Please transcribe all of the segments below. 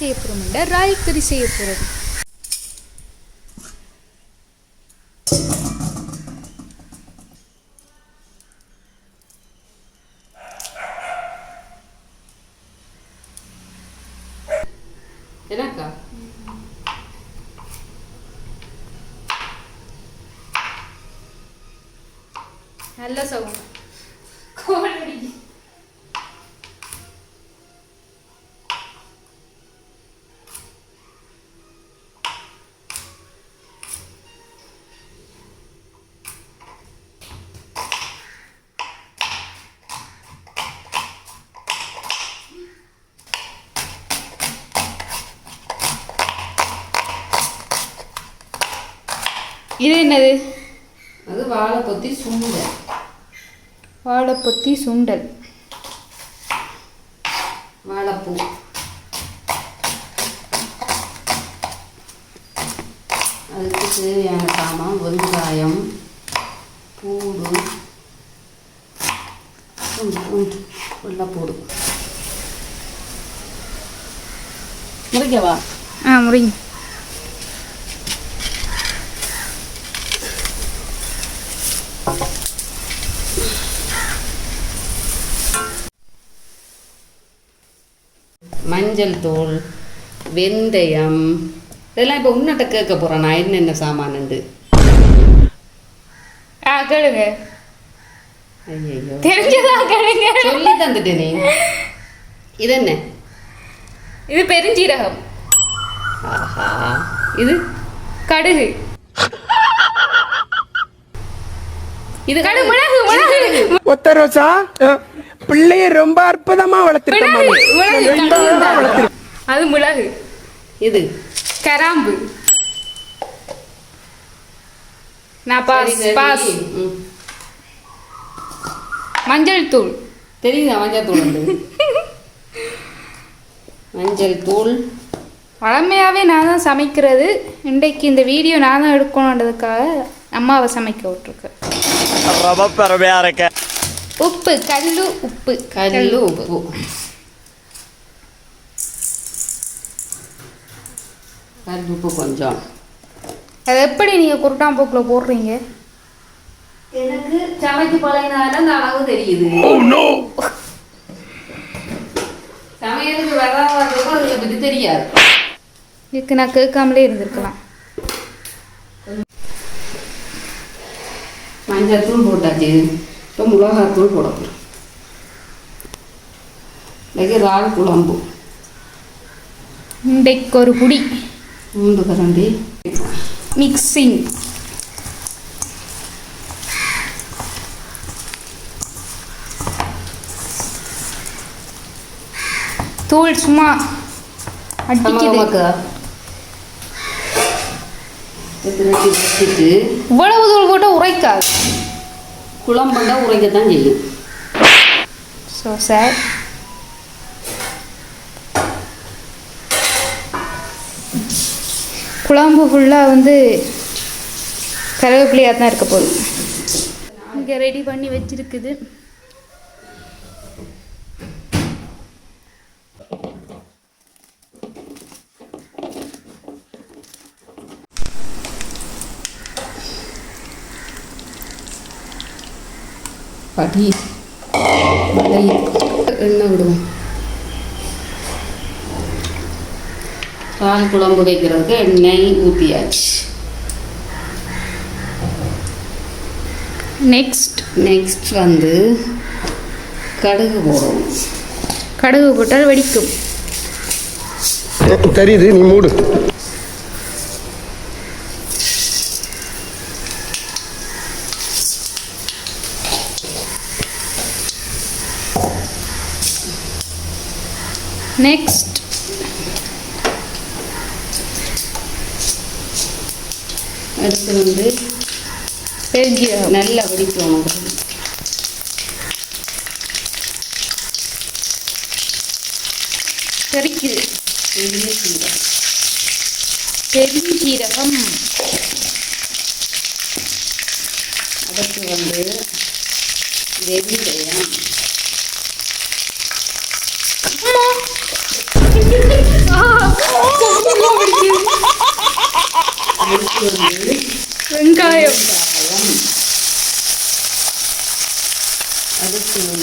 செய்ய போகிறோம்டா ராய் கறி செய்ய போகிறது என்னக்கா? நல்ல சவுண்ட். இது என்னது? அது வாழை கொத்தி சுண்டல். வாழைப்பொத்தி சுண்டல். வாழைப்பூ. அதுக்கு தேவையான சாமான் வெங்காயம் பூடு பூண்டு பூண்டு வெள்ளைப்பூடு முறிக்கவா ஆ முடியும் மஞ்சள் தூள் வெந்தயம். இதெல்லாம் இப்போ உன்னிட்ட கேட்க போகிறேன் நான் என்னென்ன சாமானுண்டு ஆ கேளுங்க. ஐயோ தெரிஞ்சதா கேளுங்க. சொல்லி தந்துட்டேனே இது என்ன? இது பெருஞ்சீரகம். ஆஹா. இது கடுகு. இது கடுகு மிளகு மிளகு. ஒத்த ரோசா பிள்ளைய ரொம்ப அற்புதமா வளர்த்திருக்க மிளகு மாமி. மிளகு ரொம்ப அழகா வளர்த்திருக்க அது மிளகு. இது கராம்பு. நான் பாஸ். பாஸ். மஞ்சள் தூள். தெரியுதா மஞ்சள் தூள் மஞ்சள் தூள். வழமையாகவே நான் தான் சமைக்கிறது. இன்றைக்கு இந்த வீடியோ நான் தான் எடுக்கணுன்றதுக்காக அம்மாவை சமைக்க விட்ருக்கேன் ரொம்ப பெருமையா இருக்க உப்பு கல்லு உப்பு கல் உப்பு. கல் உப்பு கொஞ்சம். அது எப்படி நீங்கள் குருட்டாம்போக்கில் போடுறீங்க? எனக்கு சமைச்சு பழகினால அந்த அளவு தெரியுது. சமையலுக்கு வராதவங்க அதை பற்றி தெரியாது. இதுக்கு நான் கேட்காமலே இருந்திருக்கலாம். மஞ்சள் தூள் போட்டாச்சு. இப்போ மிளகாய் தூள் போடணும் இன்னைக்கு இறால் குழம்பு இன்றைக்கு ஒரு புடி மூன்று கரண்டி மிக்சிங் தூள் சும்மா அடிக்குது இவ்வளவு தூள் போட்டால் உரைக்காது குழம்புண்டா உரைக்கத்தான் செய்யும். ஸோ சார் குழம்பு ஃபுல்லாக வந்து கருவேப்பிலையாக தான் இருக்க போகுது. இங்கே ரெடி பண்ணி வச்சிருக்குது. படி மலை எண்ணெய் விடுவோம் பால் குழம்பு வைக்கிறதுக்கு எண்ணெய் ஊற்றியாச்சு நெக்ஸ்ட் நெக்ஸ்ட் வந்து கடுகு போடுவோம் கடுகு போட்டால் வெடிக்கும். தெரியுது நீ மூடு. நெக்ஸ்ட் அடுத்து வந்து பெருஞ்சீரகம் நல்லா வெடிக்கணும். கறிக்குது பெருஞ்சீரகம் அடுத்து வந்து வெந்தயம் ஆ அடுத்து வெங்காயம்.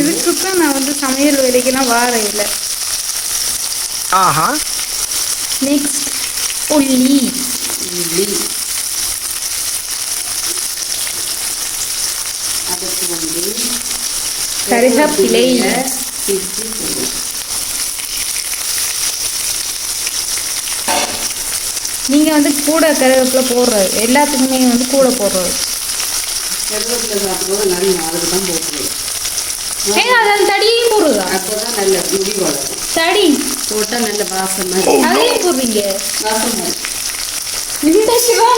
இதுக்கு தான் நான் வந்து சமையல் வேலைக்கெல்லாம் வார இல்லை. ஆஹா. நெக்ஸ்ட் உள்ளி உள்ளி அடுத்து வந்து கருவேப்பிலை. பிச்சு நீங்கள் வந்து கூட கருவேப்பிலை போடுறது எல்லாத்துக்குமே வந்து கூட போடுறது. கருவேப்பிலை சாப்பிடும்போது நல்லா அதுக்கு தான் போட்டுருவோம். ஏங்க அது அந்த தடியையும் போடுறதா? அப்போ தான் நல்ல முடி வளரும். தடி? போட்டால் நல்ல வாசம் அதையும் போடுறீங்க? வாசம் தான்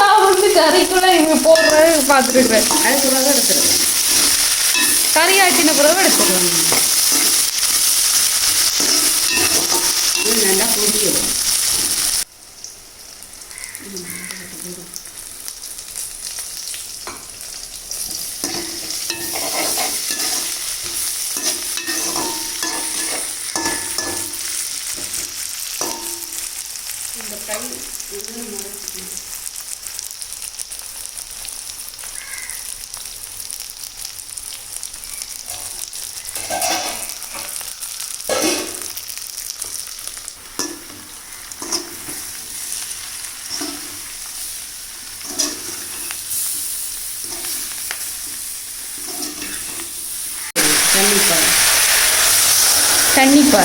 நான் வந்து கறிக்குள்ள இவங்க போடுறது பார்த்துருக்குறேன் அதுக்கு பிறகு எடுத்துருவேன் கறி ஆட்டின பிறகு எடுத்துருவேன் இது நல்லா பொடியும் இந்த கை இது மறைச்சு தண்ணி பாரு கண்டிப்பா.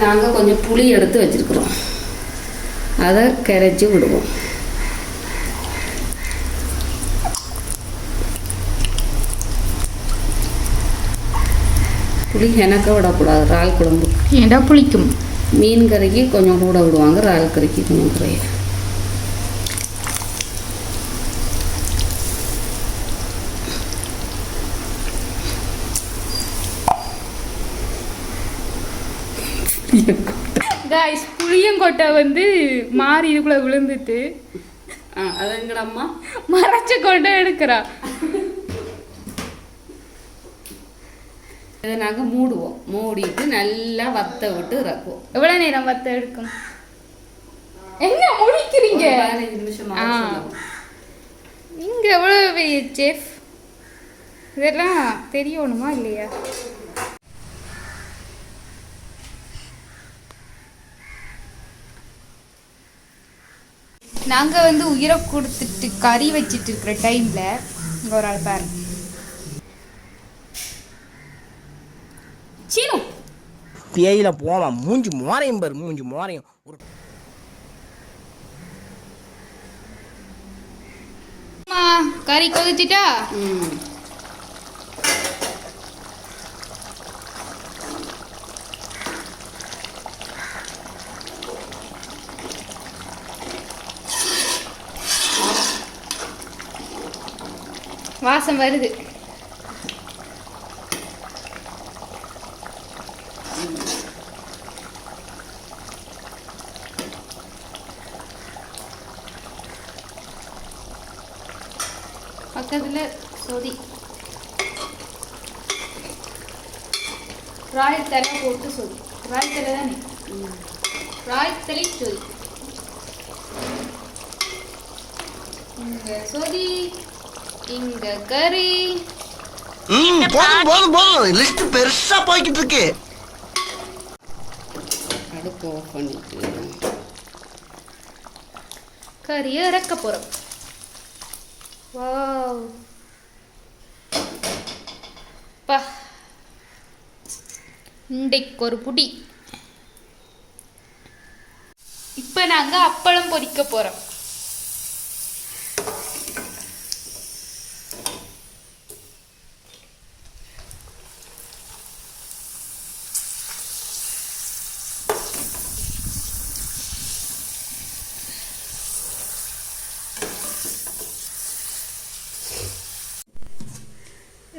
நாங்கள் கொஞ்சம் புளி எடுத்து வச்சுருக்குறோம். அதை கரைச்சி விடுவோம். புளி எனக்கு விடக்கூடாது இறால் குழம்பு. ஏண்டா புளிக்கும்? மீன் கறிக்கு கொஞ்சம் கூட விடுவாங்க இறால் கறிக்கு கொஞ்சம் குறைய காய்ஸ் புளியங்கொட்டை வந்து மாறி இதுக்குள்ள விழுந்துட்டு. அது எங்கட அம்மா? மறைச்ச கொட்டை எடுக்கிறா. இதை நாங்கள் மூடுவோம். மூடிட்டு நல்லா வத்த விட்டு இறக்குவோம். எவ்வளோ நேரம் வத்த எடுக்கும்? என்ன முடிக்கிறீங்க? ஆ. ஆகும் நீங்க எவ்வளோ பெரிய செஃப் இதெல்லாம் தெரியணுமா இல்லையா? நாங்கள் வந்து உயிரை கொடுத்துட்டு கறி வச்சிட்டு இருக்கிற டைமில் இங்கே ஒரு ஆள் பாருங்க. பேயில போவான். மூஞ்சி மோரையும் பாரு மூஞ்சி மோரையும் ஒரு அம்மா கறி கொதிச்சிட்டா? வாசம் வருது. பக்கத்தில் சொதி. ராயத்தலை போட்டு சொதி. ராயத்தலை தானே? ராயத்தலை சொதி. இங்க சொதி இங்க கறி ம் போதும் போதும் போதும். லிஸ்ட் பெருசா போய்கிட்டு இருக்கு. அடுப்பு ஆஃப் பண்ணிட்டு கறியை இறக்க போகிறோம் வாவ். பா. இண்டைக்கு ஒரு புடி. இப்போ நாங்கள் அப்பளம் பொரிக்க போகிறோம்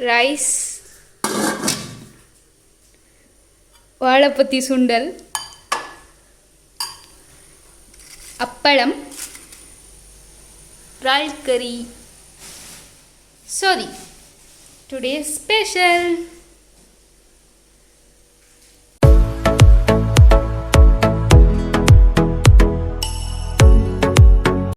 ரைஸ் வாழைப்பத்தி சுண்டல் அப்பளம் இறால் கறி. சோரி டுடே ஸ்பெஷல்